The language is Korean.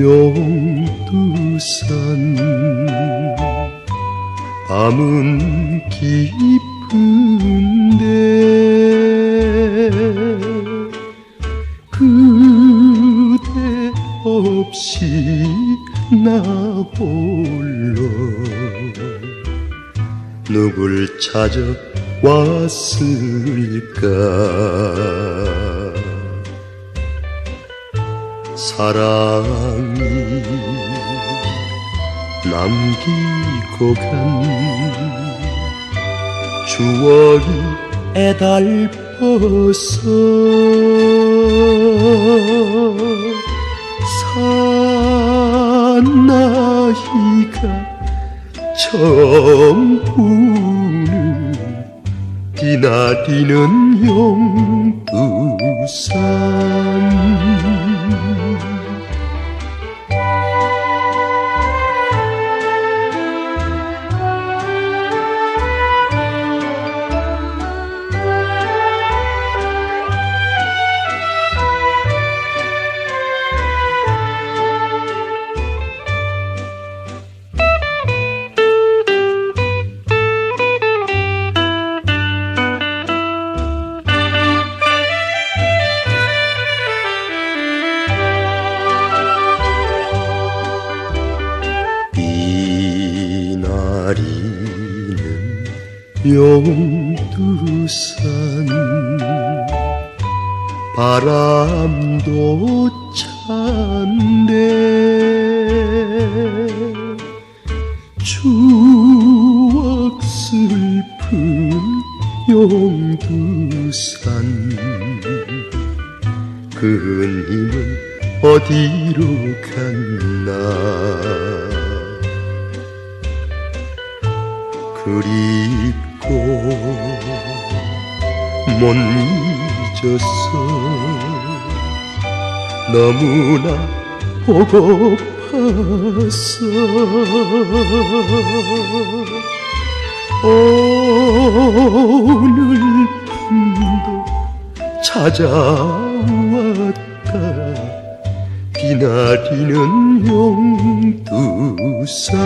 용두산. 밤은 깊은데 그대 없이 나 홀로 누굴 찾아 왔을까 사랑이 남기고 간 추억이 애달퍼서 산나이가 처음 부는 비나리는 용두산 비나리는 용두산. 바람도 찬데 추억 슬픈 용두산. 그님은 어디로 갔나 그립고 못 잊었어. 너무나 보고팠어 오늘 밤도 찾아왔다. 비나리는 용두산